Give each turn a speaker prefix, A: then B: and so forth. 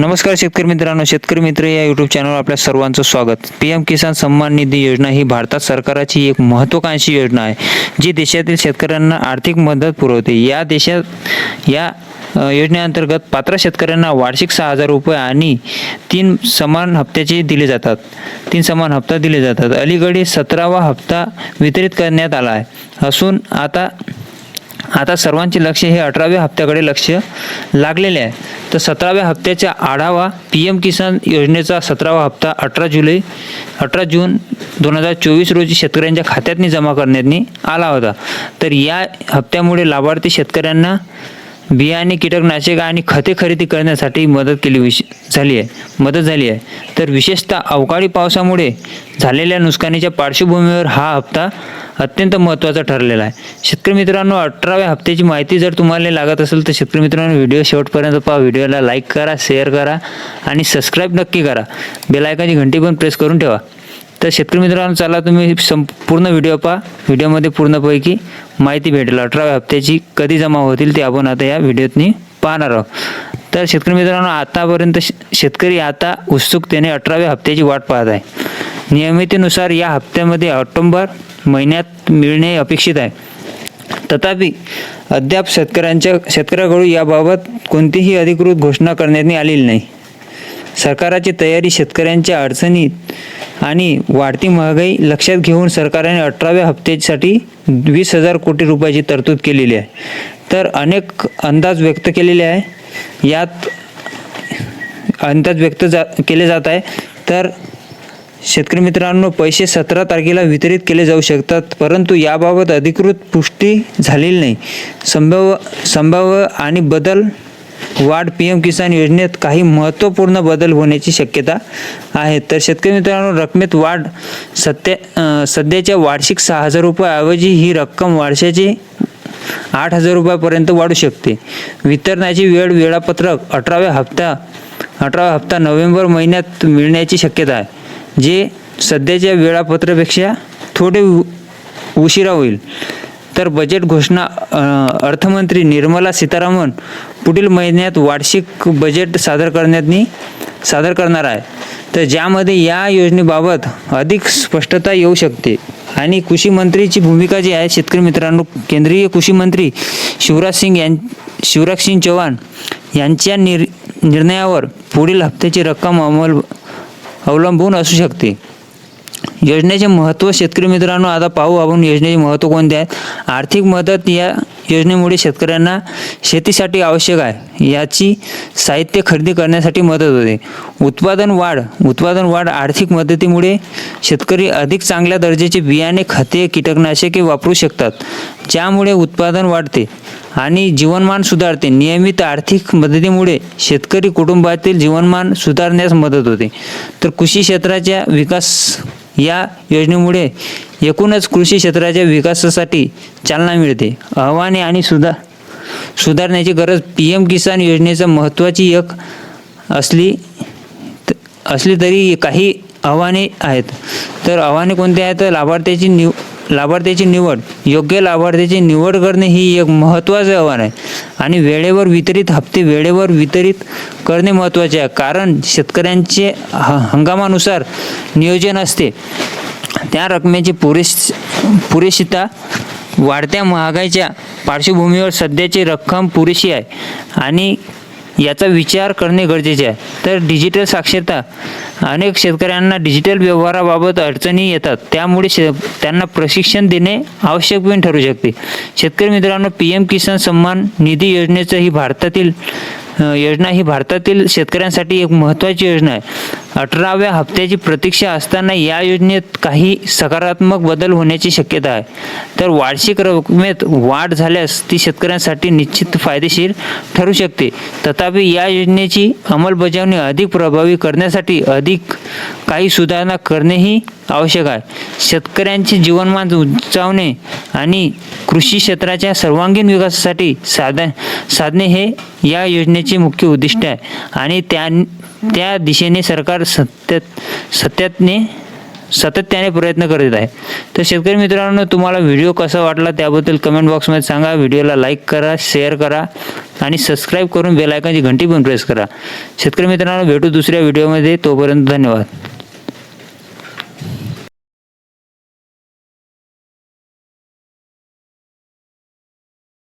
A: नमस्कार शेतकरी मित्रांनो शेतकरी मित्र या यूट्यूब चॅनलवर आपल्या सर्वांचं स्वागत. पी एम किसान सन्मान निधी योजना ही भारतात सरकारची एक महत्त्वाकांक्षी योजना आहे जी देशातील शेतकऱ्यांना आर्थिक मदत पुरवते. या देशात या योजनेअंतर्गत पात्र शेतकऱ्यांना वार्षिक सहा हजार रुपये आणि तीन समान हप्त्याचे दिले जातात. तीन समान हप्ता दिले जातात. अलीकडे सतरावा हप्ता वितरित करण्यात आला आहे. असून आता आता सर्वांचे लक्ष हे अठराव्या हप्त्याकडे लक्ष लागलेले आहे. तर सतराव्या हप्त्याचा आढावा पी एम किसान योजनेचा सतरावा हप्ता अठरा जुलै अठरा जून दोन हजार चोवीस रोजी शेतकऱ्यांच्या खात्यातनी जमा करण्यात आला होता. तर या हप्त्यामुळे लाभार्थी शेतकऱ्यांना बियाणे कीटकनाशक आणि खते खरेदी करण्यासाठी मदत केली विश झाली आहे. मदत झाली आहे. तर विशेषतः अवकाळी पावसामुळे झालेल्या नुकसानीच्या पार्श्वभूमीवर हा हप्ता अत्यंत महत्त्वाचा ठरलेला आहे. शेतकरी मित्रांनो अठराव्या हप्त्याची माहिती जर तुम्हाला लागत असेल तर शेतकरी मित्रांनो व्हिडिओ शेवटपर्यंत पहा. व्हिडिओला लाईक करा शेअर करा आणि सबस्क्राईब नक्की करा. बेलायकाची घंटी पण प्रेस करून ठेवा. तर शेतकरी मित्रांनो चला तुम्ही संपूर्ण व्हिडिओ पहा. व्हिडिओमध्ये पूर्णपैकी माहिती भेटेल. अठराव्या हप्त्याची कधी जमा होतील ते आपण आता या व्हिडिओतनी पाहणार आहोत. तर शेतकरी मित्रांनो आतापर्यंत श- शेतकरी आता उत्सुकतेने अठराव्या हप्त्याची वाट पाहत आहे. नियमितीनुसार या हप्त्यामध्ये ऑक्टोंबर महिन्यात मिळणे अपेक्षित आहे. तथापि अद्याप शेतकऱ्यांच्या शेतकऱ्याकडून याबाबत कोणतीही अधिकृत घोषणा करण्यात आलेली नाही. सरकाराची तयारी शेतकऱ्यांच्या अडचणीत आणि वाढती महागाई लक्षात घेऊन सरकारने अठराव्या हप्त्यासाठी वीस हजार कोटी रुपयाची तरतूद केलेली आहे. तर अनेक अंदाज व्यक्त केलेले आहे. यात अंदाज व्यक्त जा केले जात आहे. तर शेतकरी मित्रांनो पैसे सतरा तारखेला वितरित केले जाऊ शकतात परंतु याबाबत अधिकृत पुष्टी झालेली नाही. संभाव्य संभाव्य आणि बदल वाढ पी एम किसान योजनेत काही महत्त्वपूर्ण बदल होण्याची शक्यता आहे. तर शेतकरी मित्रांनो रकमेत वाढ सत्या सध्याच्या वार्षिक सहा हजार रुपयाऐवजी ही रक्कम वर्षाची आठ हजार रुपयापर्यंत वाढू शकते. वितरणाची वेळ वेळापत्रक अठराव्या हप्ता अठरावा हप्ता नोव्हेंबर महिन्यात मिळण्याची शक्यता आहे जे सध्याच्या वेळापत्रापेक्षा थोडे उ- उशिरा होईल. तर बजेट घोषणा अर्थमंत्री निर्मला सीतारामन पुढील महिन्यात वार्षिक बजेट सादर करण्यातनी सादर करणार आहे तर ज्यामध्ये या योजनेबाबत अधिक स्पष्टता येऊ शकते. आणि कृषी मंत्रीची भूमिका जी आहे शेतकरी मित्रांनो केंद्रीय कृषी मंत्री शिवराज सिंग यां शिवराज सिंग चौहान यांच्या निर निर्णयावर पुढील हप्त्याची रक्कम अंमल अवलंबून असू शकते. योजनेचे महत्त्व शेतकरी मित्रांनो आता पाहू आपण योजनेचे महत्त्व कोणते आहेत. आर्थिक मदत या योजनेमुळे शेतकऱ्यांना शेतीसाठी आवश्यक आहे. याची साहित्य खरेदी करण्यासाठी मदत होते. उत्पादन वाढ उत्पादन वाढ आर्थिक मदतीमुळे शेतकरी अधिक चांगल्या दर्जाचे बियाणे खते कीटकनाशके वापरू शकतात ज्यामुळे उत्पादन वाढते आणि जीवनमान सुधारते. नियमित आर्थिक मदतीमुळे शेतकरी कुटुंबातील जीवनमान सुधारण्यास मदत होते. तर कृषी क्षेत्राच्या विकास या योजनेमुळे एकूणच कृषी क्षेत्राच्या विकासासाठी चालना मिळते. आव्हाने आणि सुधार सुधारण्याची गरज पी एम किसान योजनेचं महत्त्वाची एक असली असली तरी काही आव्हाने आहेत. तर आव्हाने कोणते आहेत? तर लाभार्थ्याची निव लाभार्थ्याची निवड योग्य लाभार्थ्याची निवड करणे ही एक महत्त्वाचे आव्हान आहे. आणि वेळेवर वितरित हप्ते वेळेवर वितरित करणे महत्त्वाचे आहे. कारण शेतकऱ्यांचे ह हंगामानुसार नियोजन असते. त्या रकमेची पुरेश पुरेशीता वाढत्या महागाईच्या पार्श्वभूमीवर सध्याची रक्कम पुरेशी आहे. आणि याचा विचार करणे गरजेचे आहे. तर डिजिटल साक्षरता अनेक शेतकऱ्यांना डिजिटल व्यवहाराबाबत अडचणी येतात. त्यामुळे शे त्यांना प्रशिक्षण देणे आवश्यक पण ठरू शकते. शेतकरी मित्रांनो पी एम किसान सन्मान निधी योजनेचं ही भारतातील योजना ही भारतातील शेतकऱ्यांसाठी एक महत्त्वाची योजना आहे. अठराव्या हप्त्याची प्रतीक्षा असताना या योजनेत काही सकारात्मक बदल होण्याची शक्यता आहे. तर वार्षिक रकमेत वाढ झाल्यास ती शेतकऱ्यांसाठी निश्चित फायदेशीर ठरू शकते. तथापि या योजनेची अंमलबजावणी अधिक प्रभावी करण्यासाठी अधिक काही सुधारणा करणेही आवश्यक आहे. शेतकऱ्यांचे जीवनमान उंचावणे आणि कृषी क्षेत्राच्या सर्वांगीण विकासासाठी साधन साधणे हे या योजनेचे मुख्य उद्दिष्ट आहे. आणि त्या त्या दिशेने सरकार सत्यात सत्यातने सातत्याने प्रयत्न करीत आहे. तर शेतकरी मित्रांनो तुम्हाला व्हिडिओ कसा वाटला त्याबद्दल कमेंट बॉक्समध्ये सांगा. व्हिडिओला लाईक करा शेअर करा आणि सबस्क्राईब करून बेल घंटी पण प्रेस करा. शेतकरी मित्रांनो भेटू दुसऱ्या व्हिडिओमध्ये तोपर्यंत धन्यवाद.